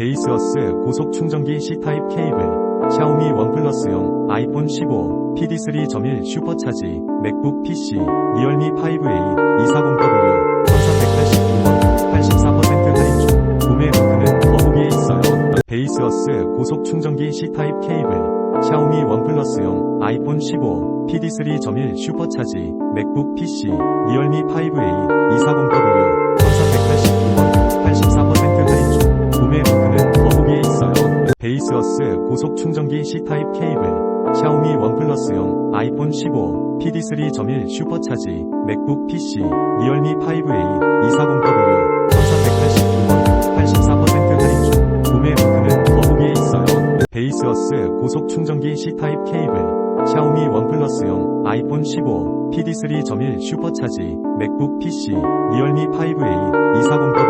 베이스어스 고속 충전기 C타입 케이블, 샤오미 원 플러스용, 아이폰 15, PD3.1 슈퍼차지, 맥북 PC, 리얼미 5A, 240W, 1489원, 84% 할인 중, 구매 링크는 더보기에 있어요. 베이스어스 고속 충전기 C타입 케이블, 샤오미 원 플러스용, 아이폰 15, PD3.1 슈퍼차지, 맥북 PC, 리얼미 5A, 240W, 베이스어스 고속 충전기 C타입 케이블, 샤오미 원 플러스용, 아이폰 15, PD3.1 슈퍼차지, 맥북 PC, 리얼미 5A, 240W, 1489원, 84% 할인 중, 구매 링크는 더보기에 있어요. 베이스어스 고속 충전기 C타입 케이블, 샤오미 원 플러스용, 아이폰 15, PD3.1 슈퍼차지, 맥북 PC, 리얼미 5A, 240W,